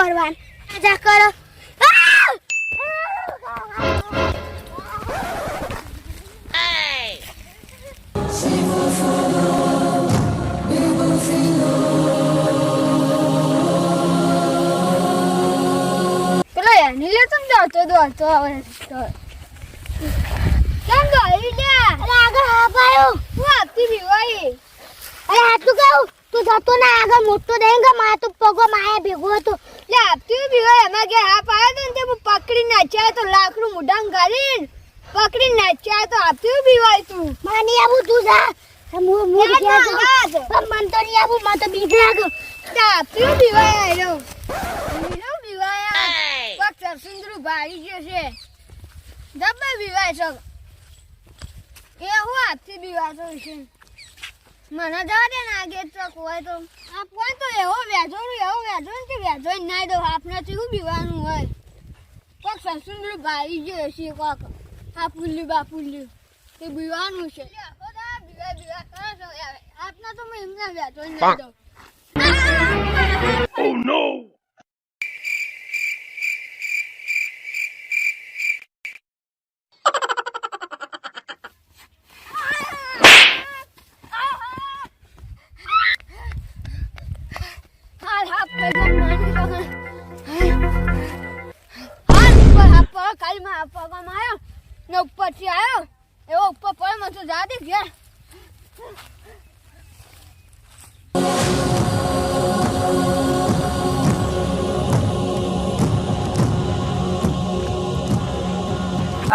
શું કરવાનું જા કરો આ! પેલો એની લે તમ દોડતો દોડતો આવે તો કેમ દોડી લે અરે આગળ હાફ આવ્યો હું આપતી બીવાઈ અરે હાથું કહું તું જતો ના આગળ મોટો દેંગમાં તો પગો માયા ભેગો હતો. લે આપતી ભીગો એમાં કે હા પાડે તો ને તે હું પકડી નાચ્યા તો લાકડું મુઢામ ગાલીને પકડી નાચ્યા તો આપતી ભીવાય તું. માની આવું તું જા. હું હું ગયા. પણ મન તો નહીં આવું મને તો બીક લાગે તે આપતી બીવાઈ આયો. બીજો બીવાયા પગ સરસુંદરું ભારી ગયો છે. જબ્બર ભીવાય છો. એ હું આપતી બીવાતો છે મને જવા દે ને આગે ચોક હોય તો. આ કોઈ તો એવો વ્યાજોરું એવો વ્યાજો ને કે વ્યાજો ના દો. આપને તો એવું બીવાનું હોય? કોક સસુંદર ભાઈ ગયો છે કોક આ પુલ્યું બા પુલ્યું તે બીવાનું છે. આપના દા બીવા બીવા કરો છો. આપને તો હું એમને વ્યાજો ના દઉં. હાલ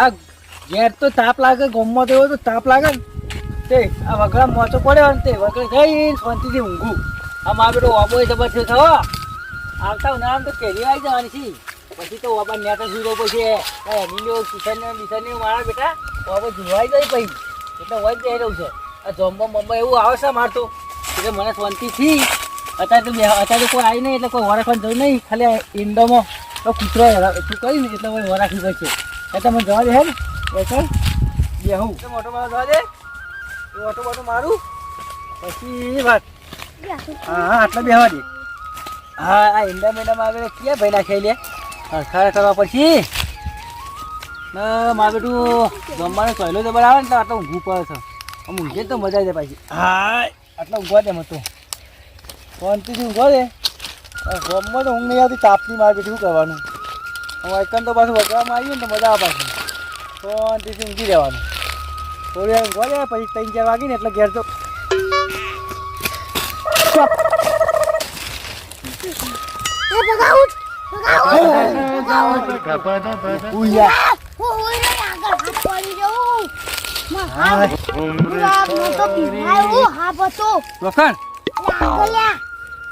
આ ઘેર તો તાપ લાગે, ગમમાં તો તો તાપ લાગે તે, આ વગડા મોચો પડ્યો ને તે વગડે જઈને શાંતિથી ઊંઘું. આ મારા બેટો ઓબો જબર થયો થયો. આવતા ઉનાળામાં તો કેરી આવી જવાની છે. પછી તો ઓબા નેટ તો જુદો પછી એની કિશન ને બિશન ને મારા બેટા ઓબો જોવાઈ જાય પછી એટલે હોય જઈ રહ્યું છે. આ જોમ્બો મમ્બો એવું આવે છે મારતો એટલે મને શાંતિથી અત્યારે તો અત્યારે તો કોઈ આવી નહીં, એટલે કોઈ વરાખવાનું જવું નહીં. ખાલી ઈંડોમાં. તો કૂતરો શું કરી ને એટલે વરાખી પડશે એટલે મને જવા દે હે ને? બસ બે હું. મોટો મારો જવા દે. એ ઓટો બોટો મારું. પછી વાત. હા હા, આટલા બેહવા દે. હા, આ ઈંડા મેડમ આવે ક્યાં ભાઈ નાખે લે? ખરા કરવા પછી. મારે બેટું જમવાનો સહેલો જબર આવે ને તો આટલો ઊંઘવું પડે છે. આમ ઊંઘે તો મજા આવી જાય પાછી. હા, આટલા ઊંઘવા દે મતો શાંતિથી ઊંઘવા દે. ગમમાં તો ઊંઘ નહીં આવતી તાપની મારે બેઠું શું કરવાનું. હવે એકન તો પાછું વગવામાં આવીએ ને તો મજા આવે પાછી. શાંતિથી ઊંઘી રહેવાનું. થોડી વાર ઊંઘવા જાય પછી ત્રણ ચાર વાગી ને એટલે ઘેર તો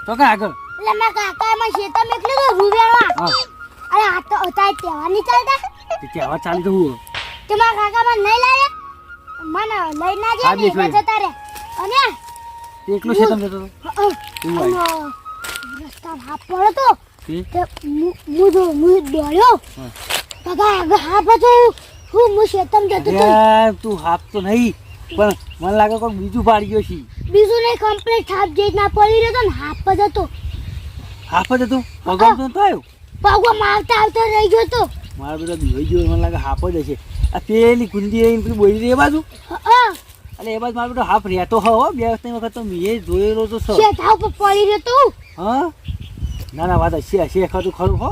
આગળ તો કાકા એમાં શેતા મેકલી તો અરે આ તો અતાય તહેવાર નહીં ચાલતા. તે કહેવા ચાલી તો હું? તે મારા કાકા મને નહીં લાયા? મને લઈ ના જાય ને એમાં જતા રે અને તે એકલો છે તમે તો રસ્તા હાફ પડ્યો તો. મુ જો મુ દોડ્યો. કાકા આગળ હાફ હતો. હું હું શેતમ જતો તો. તું હાફ તો નહીં પણ મને લાગે કોઈ બીજું પાડી ગયો છે. બીજું નહીં કમ્પ્લીટ હાફ જે ના પડી રહ્યો તો ને હાફ જ હતો હાફ જ હતું પગમ તો આવ્યો? પગમાં મારતા આવતો રહી ગયો તો. મારા બધા બીવાઈ ગયો મને લાગે હાફ જ હશે. આ પેલી કુંદી રહીને પેલી બોલી રહી એ બાજુ? અને એ બાજુ મારો બેટો હાફ રહેતો હો બે ત્રણ વખત તો મેં જોયેલો તો સર શેઠા ઉપર પડી રહ્યો તું? હા? ના ના વાત હશે હશે ખાતું ખરું હો.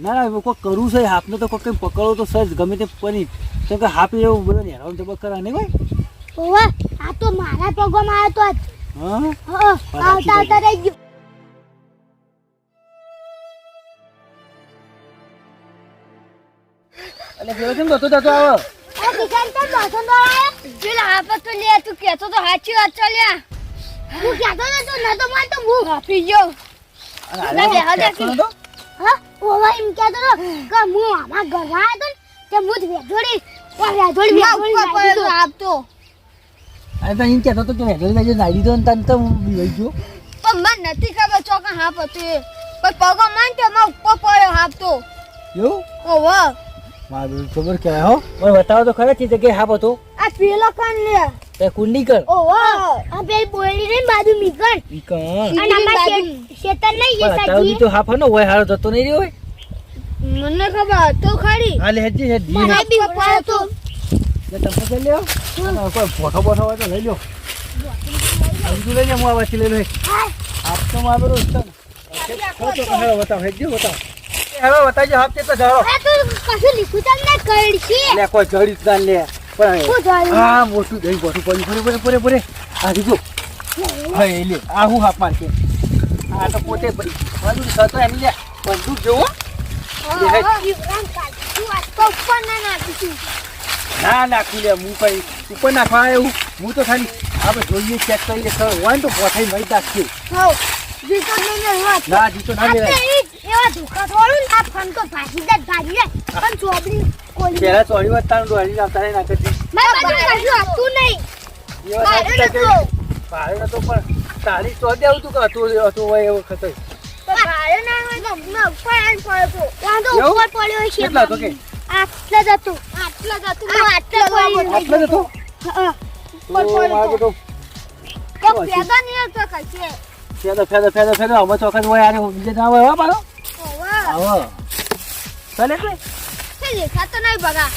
ના ના કોઈ કરું છે હાફને તો કોઈ કંઈ પકડો તો સર ગમે તે પની કેમ કે હાફ એવું બધો હેરાન તો કરા નહીં ભાઈ? ઓવા આ તો મારા પગમાં આવ્યો તો હા, આવતા આવતા રહી ગયો. એટલે આવો કિશન તો તો લે તું કેતો તો હાચી વાત છે લ્યા હું ગયો અને ના. હા. ઓવા એમ હતો કે હું આમાં ઘરમાં આવ્યો તો ને તે હું જ વેજોડી. આપતો. અરે તો એમ કહેતો હતો કે નાડી દો તન તો ગયો. પણ મને નથી ખબર ચોકા હાફ હતું. એ પણ પગો માન તે એમાં ઉપર પડ્યો હાફ તો એવું? ઓહો મારું ખબર કહેવાય હો. મને બતાવો તો ખરા છે જગ્યાએ હાફ હતો. આ પેલો કાન લે. તે કુંડી કર ઓહો આ પેલી બોયડી રે બાજુ મીકણ મીકણ અને આમાં શેતર નહીં પણ સાજી તો હાફ હનો હોય હારો જતો નહીં રહ્યો હોય. મને ખબર તો ખરી. હાલે હેજી હેજી. મને બી ઉપાડો તો જે તમે તો લ્યો કોઈ ફોટો બોટો હોય તો લઈ લ્યો. સમજુ લઈ લે હું આવા લઈ લો આપ તો મારો તો બતાવ. હેજી બતાવ. એ હવે બતાવજો હાફ આ તો કશું લીખું તમને કરશે લે કોઈ જડી જ ના લે. પણ હા આ મોટું દહીં બોટું પડ્યું. પૂરે પૂરે પૂરે પૂરે આ દીધું હા એ લે. આ હું હાફ મારશે. આ તો પોતે બધું સતો એની લે. બંદૂક જોવો. ના નાખું લે હું કઈ ઉપર નાખવા આવ્યો હું. તો ખાલી આપણે જોઈએ ચેક કરીને હોય તો પોથાઈ મળી વાત ના જીતો ના આપણે એવા ધોકા થોડું આ ફોન તો ભાગી જ ભાગી જાય. પણ ચોબડી કોલી નહીં નાખે છે મેં બધું કશું હતું નહીં. એ વાત સાચી છે કે ભાડે નતો પણ તારી તો દેવું તું કે હતું હતું હોય એવો ખતો ના હોય તો મેં ઉપર પડ્યો ત્યાં તો? ઉપર પડ્યો છે કેટલા હતો કે? આટલા જ હતું. આટલા જ હતું. આટલા પડ્યું આટલો જ હતો. હા તો મારો તો. પેદા નહીં તો કશે. ફેદો ફેદો ફેદો ફેદો. અમે ચોખા હોય આરે બીજે ના હોય હો મારો આવો. ચાલે એટલે છે દેખાતો નહીં બગા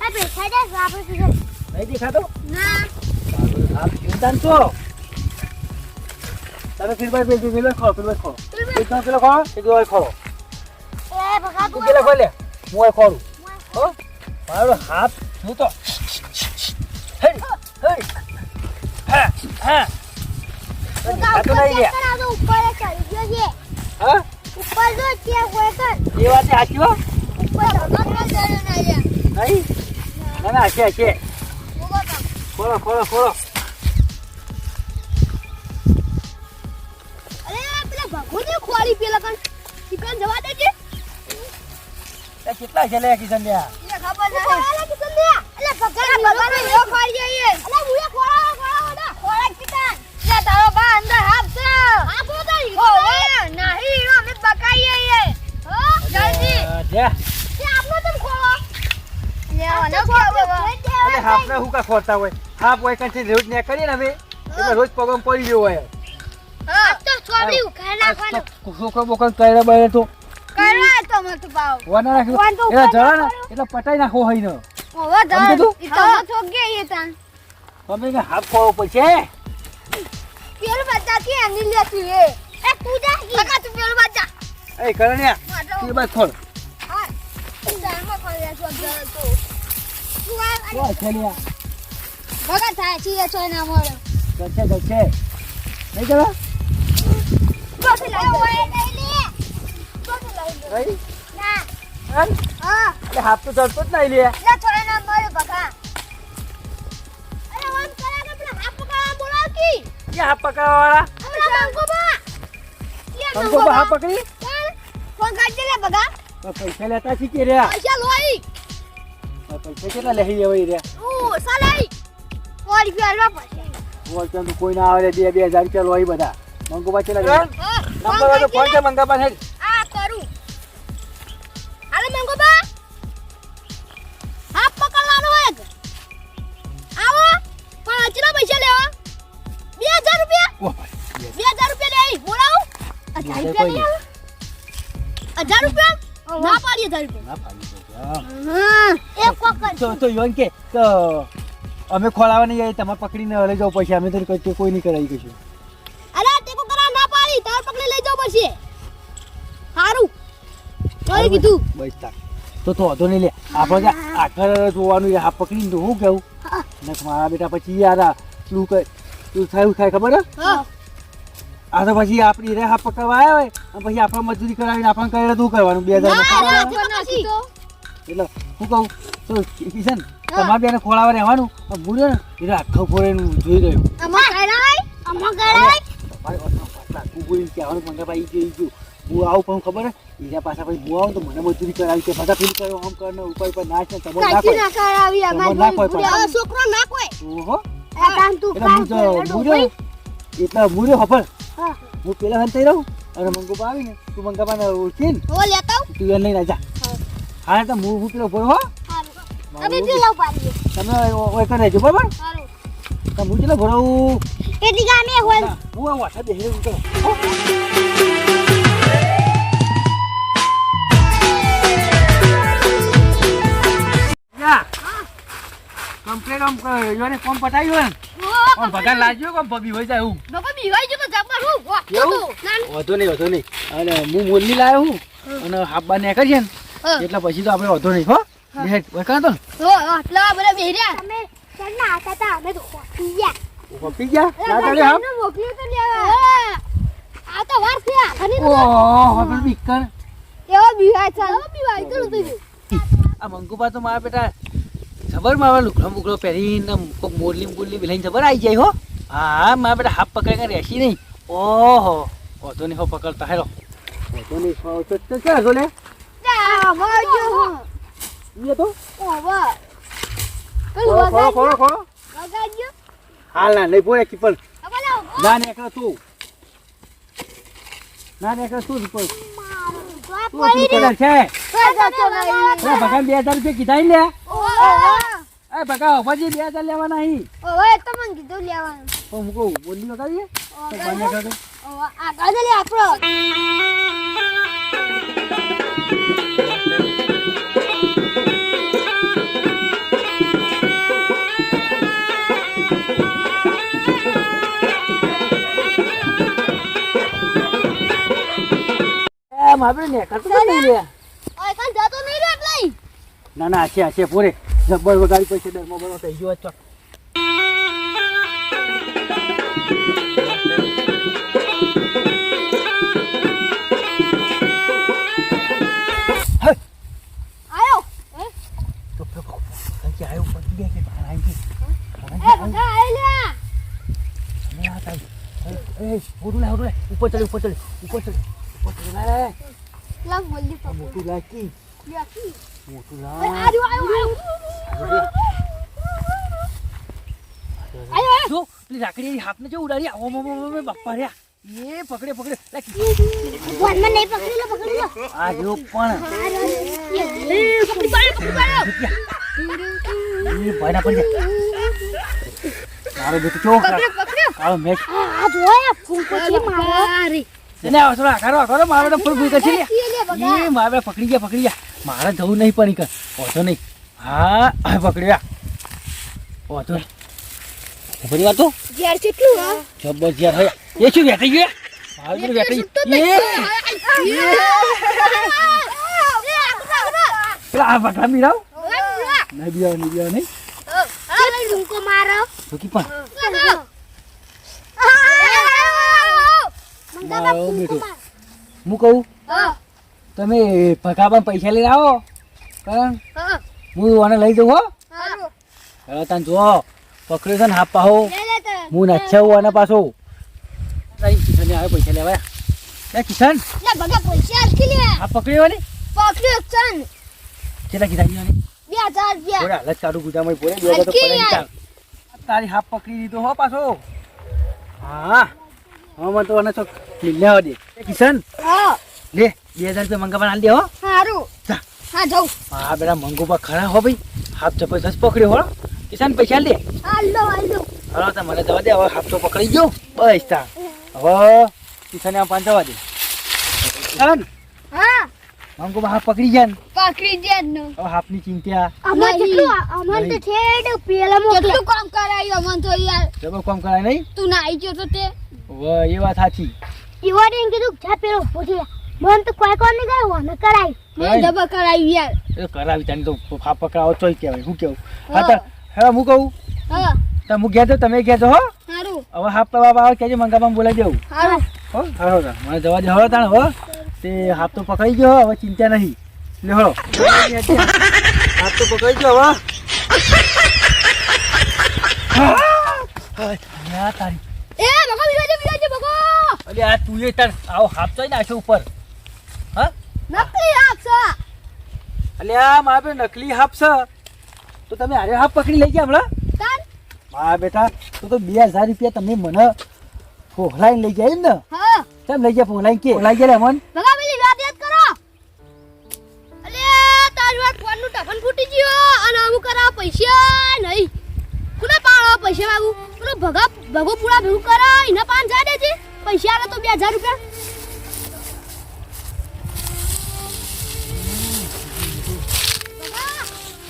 આ પૈસા દે આપણે સીધો નહીં દેખાતો ના. આ ચિંતા છો? તમે ફિર ભાઈ પેલી પેલો ખો પેલો ખો તો પેલો ખો એક તો ખો એ બગા તું પેલો ખો લે હું આ ખોરું હો મારો હાથ હું તો હે હે. હા હા ઉપર ચડી ગયો છે. હા? ઉપર છે કોઈ કર ઉપર ધોકા ચડ્યો ના લે નહીં જવા એ કેટલા છે લે દે તારો બા અંદર હાફ નહીં અમે બકાઈએ હો જલ્દી લે. તે આપનો તમ ખોળો. લે ઓને અરે હાફને હું કા ખોરતા હોય? હાફ હોય કંઈ રોજ ને કરીએ ને હવે એટલે રોજ પગમ પડી ગયો હોય. હા. તો છોડી ઉખાડ નાખવાનો. છોકરો બોકરો કર્યા બળે તો કરવા તો મત પાવ. વાના નાખ્યું એટલે જરા ને એટલે પટાઈ નાખો હોય ને ઓવો સમજ્યું ઈ તો મત હોગે તાન તમે હાફ ખોવો પડશે પેલું બચ્ચા એમની લેતી એ ભગા. અરે ઓમ કરે કે પેલા હાફ પકડવા બોલાવ કી ક્યાં હાફ પકડવા હમણાં બંકો બા. અંકો હાફ પકડી? ફોન કાઢી લે તો પૈસા લેતા શીખી રહ્યા? પૈસા લોઈ પૈસા કેટલા લઈ જવાય રહ્યા? ઓ સલાઈ. ઓર લો પછી બોલતો તો કોઈ ના આવે બે બે હજાર રૂપિયા લોહી બધા. મંગુબા ચેલા હા નંબર તો ફોન છે મંગાબા હેડ. ના પાડી એક તો તો યોન કે તો અમે ખોલાવા નહીં જાય તમારે પકડીને લઈ જાવ પછી અમે તો કોઈ કોઈ નહીં કરાવી કશું. અરે ટેકો કરા ના પાડી. તાર પકડી લઈ જાવ પડશે. સારું જોઈ કીધું. બસ તાર. તો તો વાંધો નહીં લે. આપણે આખર જોવાનું એ પકડીને તો હું કેવું હા. ને મારા બેટા પછી યાર આ તું કઈ તું થાય થાય ખબર? હે? હા આ તો પછી આપણી રે હાફ પકડવા આવ્યા હોય અને પછી આપણે મજૂરી કરાવીને આપણે કઈ શું કરવાનું? બે હજાર એટલે. હું કહું તો કિશન તમારે બેને ખોળાવા રહેવાનું? ભૂલ્યો ને એટલે આખો ફોરે જોઈ રહ્યો. હું આવું પણ ખબર હે? બીજા પાછા પછી હું આવું તો મને મજૂરી કરાવી છે બધા પેલું કર્યો આમ કરને ઉપર ઉપર નાચ ને તમે ના કોઈ ના કરાવી તમારે ના કોઈ પણ. આ છોકરો ના કોઈ ઓહો. આ કામ તું એટલે હું કર, તો એટલે મૂર્યો હફળ. હા. હું પેલા હંતાઈ રહું અને મંગોબા આવીને તું મંગાબાને ઓળખીને ઓ લેતા તું એને લઈને જા. હા. તો હું હું. પેલો ભરો હો તમે પેલા પાડીએ તમે ઓય કરે રહેજો બરાબર? તમે હું ચેલા ભરાવું કેટલી ગામે હોય. હું આ વાસા બેસી રહ્યો. યા. કમ્પ્લેટ આમ યોને કોમ પટાવ્યું ને આમ ભગવાન લાગ્યો કોમ પગી હોય જાય એવું બાપા બીવાઈ ગયો તો જબર હું? વધુ નહીં વધુ નહીં. અને હું મોરલી લાવ્યો હું. અને હાબા ને છે ને એટલે પછી તો આપણે વધુ નહીં હો? બેટ વખા તો? હો આટલા બધા બેહર્યા. તમે ચાલના આવતા હતા? અમે તો ખોટી ગયા. પી ગયા? રાતડે હાબ મોકલ્યું તો લેવા. આ તો વાર થયા ઘણી ઓહ હવે બીકર એવો બીવાય છે એવો બીવાય તો તું આ મંગુબા તો મારા બેટા જબર મારા લુકડો બુકડો પહેરીને કોક મોરલી બોરલી લઈને ખબર આવી જાય હો? હા મારા બેટા હાફ પકડીને રહેશી નહીં? ઓહો વધુ નહીં હો પકડતા હેરો વધુ નહીં હો તો તો ક્યાં છો લે? તો? ઓવા ખોરો ખોરો ખોરો ખોરો વગાડજો. હાલ ના નહીં બોલે પણ અબલા ના નીકળ તું. ના નીકળ તું પણ તું શું છે? અરે ભગવાન બે હજાર રૂપિયા કીધા લે. એ ભગા પછી બે હજાર લેવા નહીં ઓવા તો મને કીધું લેવાનું. હું કહું બોલી આગળ લે આપણો. એ મારે નીકળતો તો નહીં લે ઓય કાન જતો નહીં રે એટલે ના ના છે છે પૂરે. જબ્બર વગાડી પછી ડરમાં બરો થઈ ગયો છો આયો. તો તો કે આયો પતી ગયા કે બહાર આવી ગઈ એ ભગા આઈ લે નહીં આવતા એ ઓડું લે ઓડું લે ઉપર ચડી ઉપર ચડી ઉપર ચડી લા બોલી આ મોટું લાગી લ્યા મોટું એ લા આજો આયો આયો આયો પેલી લાકડી હાથને જો ઉડાડી આવો મો મો મો બાપા રહ્યા એ પકડે પકડે વનમાં નહીં પકડી લો પકડી લો આ જો પણ પકડી પાડ્યો પકડી પાડ્યો એ ભાઈના પડી જાય મારો બેટો ચો પકડ્યો પકડ્યો કાળો મેચ. આ જોયા ફૂંકો છે મારી એને થોડો આકારો આકારો મારે બેટા ફૂલ એ મારે બેટા પકડી ગયા પકડી ગયા. મારે જવું નહીં પણ કર ઓછો નહીં. હા પકડ્યા ઓછો પકડી વાતો ઝેર કેટલું હા? એ શું વેટાઈ ગયા મારે બેટો વેટાઈ એ? પેલા આ મીરાવ નહીં બિયાવ નહીં બિયાવ નહીં. પણ? હું કહું? તમે ભગામાં પૈસા લઈને આવો. કારણ હું. આને લઈ જઉં હો. હવે તને જો પકડ્યો છે ને હાફ પાહો. હું નચ્છાવું આને પાછો. તારી કિશન આવે પૈસા લેવા. એ કિશન? આ પકડ્યો ને? કેટલા કીધા ગયો ને બોલે હાલત કાઢું ગુદામાં બોલે બે હજાર તો પડે. તારી હાફ પકડી દીધો હો પાછો. હા. હા મને તો આને તો લેવા દે. એ કિશન? લે બે હજાર રૂપિયા પણ હાલ દે હો. જા. હા જાઉં. હા બેટા મંગુ પા ખરા હો ભાઈ. હાફ જબરદસ્ત પકડ્યો હો. કિશન પૈસા હાલ દે. હાલો હાલો હવે તો મને જવા દે. હવે હાફ તો પકડી ગયો. બસ તા. હવે કિશન આ પાંચ જવા દે. કિશન હા. મંગુ બા હાફ પકડી ગયા ને. પકડી દે નો. હવે હાફની ચિંતા. અમાર કેટલું અમાર તો છેડ પેલા મોકલા. કેટલું કામ કરાય અમન તો યાર. જબર કામ કરાય નહીં? તું ના આવી ગયો તો તે. હવે એ વાત સાચી. ઈવાને એમ કીધું જા પેલો પૂછી મન તો કોઈ કોણ નહીં ગયો ને કરાય મેં ડબ્બા કરાવી યાર. એ કરાવી તને તો હાફ પકડાવો તોય કહેવાય હું કેવું હા. હા. તો હવે હું કહું? હા. તો હું ગયા તો તમે ગયા તો હો. સારું હવે હાફ પવા આવે કેજે મંગાવવા બોલાવી દેવું. સારું હો તા મને જવા દે હવે તાણ હો. તે હાફ તો પકડી ગયો હવે ચિંતા નહીં. લે હો. હાફ તો પકડી ગયો હવે. હા, તારી એ બગો વિરાજે વિરાજે બગો અલે આ તું એ તાર આવ હાફ તો નાખ્યો ઉપર? હા? નકલી આપસા અલે આ મારા બે નકલી હાપ છે. તો તમે આરે હાફ પકડી લઈ ગયા હમણાં? તાન મા બેટા તો તો બે હજાર રૂપિયા તમે મને ફોહલાઈને લઈ ગયા એમ ને? હા. તમે લઈ ગયા ફોહલાઈને કે? ફોહલાઈ ગયા મન બગા પેલી વાત યાદ કરો. અલે તારી વાત ફોનનું ટફન ફૂટી ગયો અને અમુક કરાવ પૈસા નહીં ભગો પૂરા ભેગું કરાય એના પાંચ હજાર દેજે. પૈસા આવે તો બે હજાર રૂપિયા.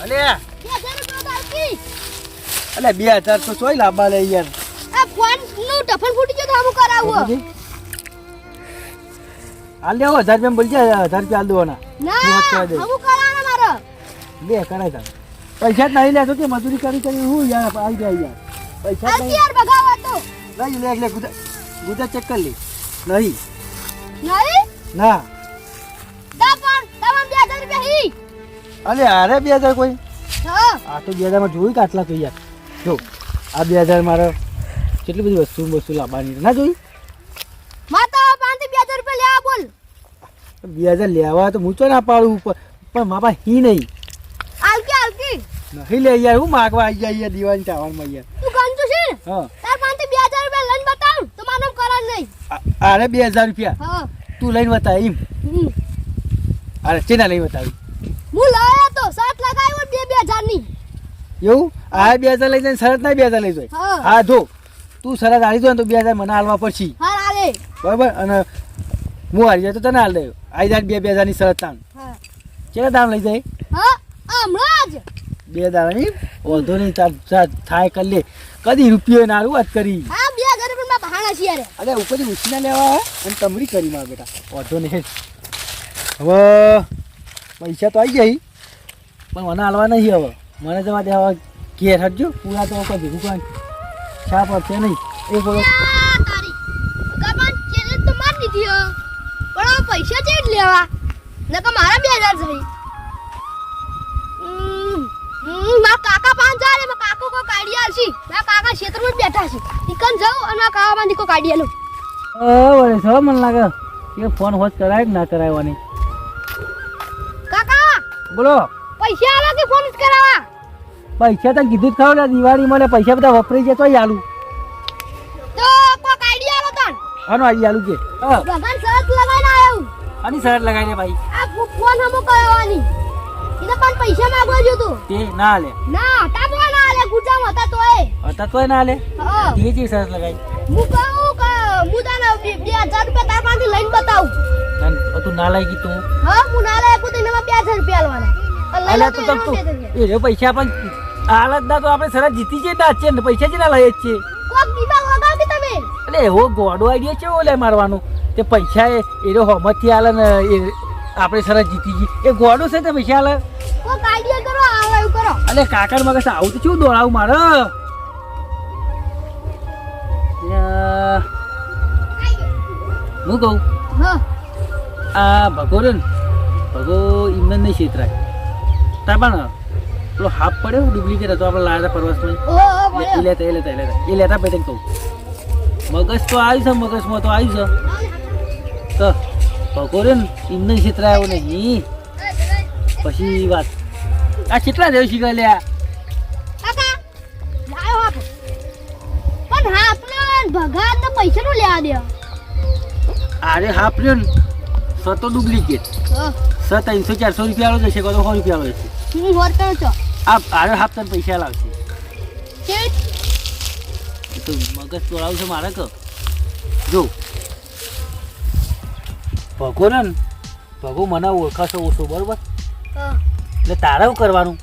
અલે. બે હજાર રૂપિયા તો આપી. અલે બે હજાર તો ચોય લાંબા લે યાર. આ ફોનનું ટફન ફૂટી ગયો તો આમ કરાવું. હાલ લેવો હજાર રૂપિયા બોલજે હજાર રૂપિયા હાલ દેવાના. ના આવું કરવા દે. આમ કરાવવાના મારે. બે કરાય તાર. પૈસા જ નહીં લેતો કે મજૂરી કરી કરી હું યાર આવી જાય યાર. પૈસા જ અડધી નહીં યાર ભગાવા તો. લઈ લે એટલે ગુજા ગુજા ચેક કરી લે. નહીં નહીં ના. તા પણ તમામ બે હજાર રૂપિયા હી. અલે અરે 2000 કોઈ? હા. આ તો બે હજારમાં જોયું કે આટલા તો યાર. જો આ બે હજાર મારે કેટલી બધી વસ્તુ વસ્તુ લાવવાની ના જોઈ? માતા પાંચથી બે હજાર રૂપિયા લેવા બોલ. બે હજાર લેવા તો હું તો ના પાડું પણ પણ મા પાસે હી નહીં. આલકી આલકી નહીં લે યાર હું માગવા આવી જાય યાર ચાવણમાં યાર. તાર બે હજાર રૂપિયા લઈને બતાવ. તો નહીં. અરે બે હજાર રૂપિયા? તું લઈને બતાવ એમ. અરે ચેના લઈને બતાવી? હું લાયો તો સાત લગાવ્યો બે બે હજારની. એવું? આ બે હજાર લઈ જાય શરત ના બે હજાર લઈ જાય? હા. જો. તું શરત હારી જાય ને તો બે હજાર મને હાલવા પડશે. બરાબર? અને હું હારી જાય તો તને હાલ દે. આવી જાય બે બે હજારની શરત તાણ. ચેના દામ લઈ જાય? હા હમણાં જ. બે દાડાની તાર તાર થાય કરી લે. કદી રૂપિયો ના વાત કરી. હા બે યાર. અરે ઉપરથી ઉછીના લેવા અને તમરી કરી મારા બેટા. વાંધો નહીં. હવે પૈસા તો આવી જાય પણ મને હાલવા નહીં હવે. મને જવા દેવા હવે ઘેર હટજો. પૂરા તો કોઈ ભેગું કાંઈ છા પડશે નહીં. એ પણ હવે પૈસા જ લેવા? નકર મારા બે હજાર થઈ મારા કાકા પાંચ રે એમાં કાકો કો કાઢી આલશી. મારા કાકા ક્ષેત્રમાં જ બેઠા છે. ઈકન જાઉં અને મારા કાકા માંથી કો કાઢી આલું. વળે સર મને લાગે? કે ફોન હોત કરાય કે ના કરાવવાની કાકા બોલો. પૈસા આલા કે ફોન જ કરાવવા પૈસા તો કીધું જ ખાવ ને દિવાળી મને પૈસા બધા વપરાઈ જાય તો આલુ. તો કો કાઢી આલો તન? આનો આઈ આલુ કે. ભગવાન સરસ લગાઈને આવ્યો. આની શરત લગાઈને ભાઈ. આ ફોન હમો કરાવવાની. પણ પૈસા માંગવા જોતું તે. ના લે. ના તા ફોન આલે ગુજામ હતા તોય. હતા તોય ના લે? હા. તે સરસ લગાઈ હું કહું કે હું તને બે બે હજાર રૂપિયા તાર પાસે લઈને બતાવું. તન તું ના લાગી તું. હા હું ના લાયક તું બે હજાર રૂપિયા લેવાના અલે તો તો તું એ રે પૈસા પણ હાલત ના તો આપણે સરસ જીતી જઈએ ના છે ને પૈસા જ ના લઈએ જ છે કોક દીવા લગાવ કે તમે. એટલે એવો ગોડો આઈડિયા છે ઓલે મારવાનો? તે પૈસા એ એનો હોમતથી હાલે ને એ આપણે સરસ જીતી જઈએ. એ ગોડો છે તે પૈસા હાલે કોક આઈડિયા કરો આવો એવું કરો. અલે કાકર મગજ આવું તો શું દોડાવું મારે? હું કહું? આ ભગો રે ને ભગો ઇમન નહીં છેતરાય તાપણ પેલો હાફ પડ્યો ડુપ્લિકેટ હતો આપણે લાયા પરવાસમાં એ લેતા એ લેતા એ લેતા. એ લેતા પછી કહું. મગજ તો આવ્યું છે મગજમાં તો આવ્યું છે. તો ભગો રે ને એમને છેતરાયો નહીં. પછી વાત. આ કેટલા દેવ શીખા લ્યા કાકા લાયો હાપ પણ હાપને ભગાત તો પૈસા નું લેવા દે. અરે ને સ તો ડુપ્લિકેટ સ ત્રણસો ચારસો રૂપિયા વાળો જશે કાં તો સો રૂપિયા વાળો જશે હું હોર કરો છો? આ તને પૈસા લાવશે. તો મગજ તોડાવું છે મારે કે જો. ભગો ને ભગો મને ઓળખાશો ઓછો બરોબર? એટલે તારે શું કરવાનું?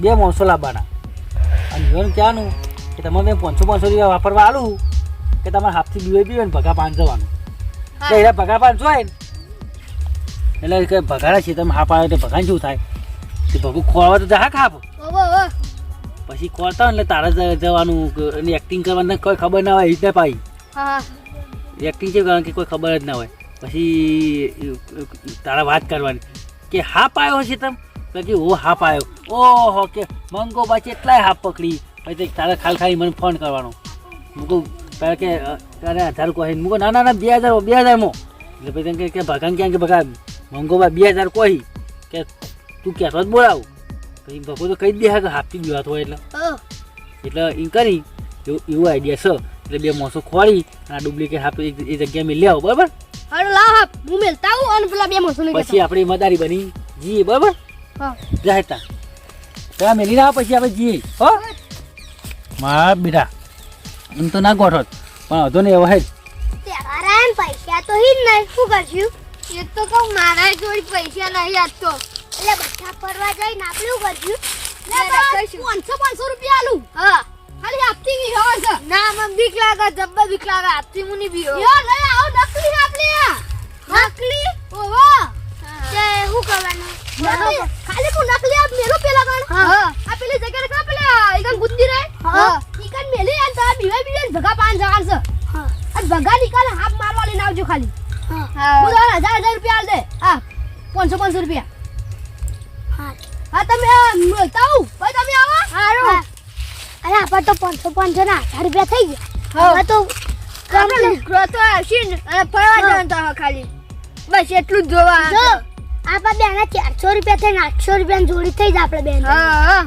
બે માણસો લાવવાના અને એવું કહેવાનું કે તમારે પાંચસો પાંચસો રૂપિયા વાપરવા આલું કે તમારે હાથથી બીવે પીવે ને ભગા પાન જવાનું. એટલે એના ભગા પાન હોય ને. એટલે કે ભગાડા છે તમે હાપ આવે તો ભગાને શું થાય? તે ભગું ખોળવા તો હા ઓવો પછી ખોળતા હોય એટલે તારે જવાનું એની એક્ટિંગ કરવાની કોઈ ખબર ના હોય રીતે પાઈ હા એક્ટિંગ છે કારણ કે કોઈ ખબર જ ના હોય. પછી તારા વાત કરવાની. કે હાપ પાયો છે તમ? તો કે ઓ હાફ આવ્યો ઓહો કે મંગો બાચી એટલાય હાફ પકડી. પછી તારે ખાલી ખાલી મને ફોન કરવાનો. હું કહું પહેલાં કે તારે હજાર હું કહું ના ના ના બે હજાર બે હજારમાં એટલે પછી તમે કે કે ભગાન ક્યાં? કે ભગા મંગો બા હજાર કોહી કે તું કહેતો જ બોલાવ. પછી ભગો તો કહી જ દે હા કે હાથથી બીવાતો હોય એટલે. એટલે એમ કરી એવું એવું આઈડિયા છે. એટલે બે મોસો ખોળી અને આ ડુપ્લિકેટ હાફ એ જગ્યાએ મેં આવો બરાબર? હારું લાવ હાપ. હું મેલતા આવું અને પેલા બે મોસો પછી આપણી મદારી બની. જીએ બરાબર? હા. પેલા મેલી ના પછી આપણે જઈએ. હો? મારા બેટા. એમ તો ના ગોઠો. પણ હતો ને એવો હે. પૈસા તો હી જ નહીં. શું કરશું? એ તો કહું મારા જોડે પૈસા નહીં આજ તો. એટલે બધા ફરવા જઈને આપણે શું કરશું? પાંચસો પાંચસો રૂપિયા આલું. હા. ખાલી આપતી નહીં હોય છે ના મને બીક લાગે જબ્બા બીક લાગે. આપતી હું નહીં બીઓ યો લઈ આવો નકલી આપણે નકલી? ઓહો. તે શું કરવાનું? ખાલી તું નકલી આપ મેલો પેલા ગણ. હા. આ પેલી જગ્યાએ ખા પેલા એકદમ ગુંદી રહે. હા. એકન મેલી અને તારા બીવા બીવા ભગા પાન જવાન છે. હા. અને ભગા નીકાળે હાફ મારવા લઈને આવજો ખાલી. હા. હું. તારા હજાર હજાર રૂપિયા આલ દે. હા. પાંચસો પાંચસો રૂપિયા. હા. હા તમે આ ભાઈ તમે આવો. હારું. અરે આપણે તો પાંચસો પાંચસો ના હજાર રૂપિયા થઈ ગયા. હવે તો આપણે તો આવશે ને. ફરવા જવાનું તો ખાલી. બસ એટલું જ જોવા જો આપણા બેના ચારસો રૂપિયા થઈને આઠસો રૂપિયાની જોડી થઈ જ આપણે બેન. હા હા.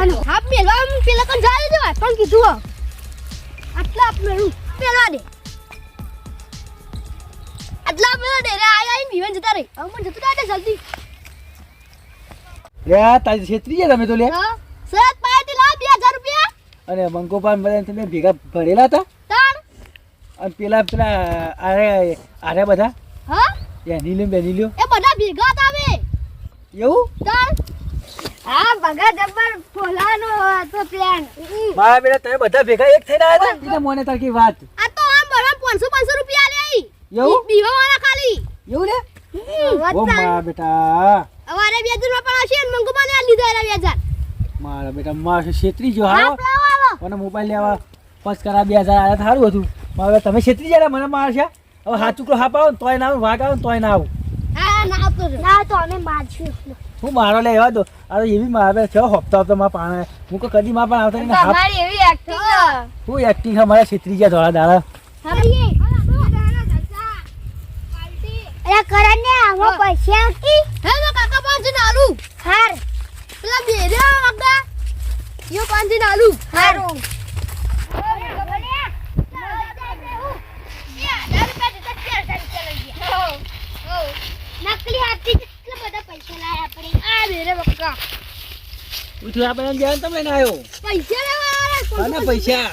અને હાફ મેલવા આમ પેલા કણ જાય દેવા પણ કીધું હો. આટલા આપ મેલું પેલા દે. આટલા મેળા દે. રે આઈ આઈ બીવન જતા રે હવે મને જતો રહે જલ્દી. લે તારી છેતરી ગયા તમે તો લે. હા પાસેથી લાવ બે હજાર રૂપિયા. અને મંગોપાન બધા તમે ભેગા ભરેલા હતા? તાણ. અને પેલા પેલા આરે આરે બધા? હા? એની લ્યો બેની લ્યો એ બધા ભેગા બે. એવું? તાણ હા ભગા જબ્બર ફોલાનો હતો પ્લાન મારા બેટા તમે બધા ભેગા એક થઈને આવ્યા હતા એટલે મને તારી વાત. આ તો આમ બરાબર પાંચસો પાંચસો રૂપિયા લે આઈ. એવું? બીવા વાળા ખાલી. એવું ને ઓ મારા બેટા. અમારે બે હજાર પણ હશે ને મંગુ મને લીધા એના બે હજાર. મારા બેટા મારે છેતરી જો હા મને મોબાઈલ લેવા પાંચ કરા બે હજાર આવ્યા સારું હતું. મારે તમે છેતરી ગયા મને મારશે હવે હાથ ચૂકલો હાપ આવો ને તોય ના આવું વાઘ આવે ને તોય ના આવું હા ના આવતો તો અમે મારશું હું મારો લે એવા દો આ તો એવી મારે છે હપ્તા હપ્તા માં પાણે હું કોઈ કદી માં પણ આવતા નહીં તમારી એવી એક્ટિંગ હું એક્ટિંગ મારે છેતરી ગયા થોડા દાડા હરીએ અરે કરણ ને આવો પૈસા આપી હે તો કાકા પાંચ નાલુ હાર પેલા બેરે વગા યો પાંચ નાલુ હારું નકલી હાથથી કેટલા બધા પૈસા લાયા આપણે આ બેરે વગા ઉઠી આપણે ગયા તમે ના આવ્યો પૈસા લેવા અને પૈસા?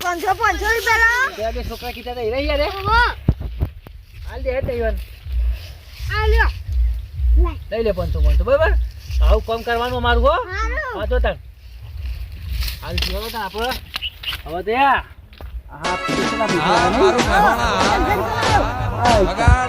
પાંચસો પાંચસો રૂપિયા બે બે છોકરા કીધા હતા રહી યાર હા હાલ દે દઈવન આ લ્યો. લઈ લે પાંચસો પાંચસો. બરાબર? આવું કામ કરવાનું અમારું હો. હા તો તાર હાલ જોવો તાર આપણે હવે તો હા મારું મહેમાન આ. આ ભગા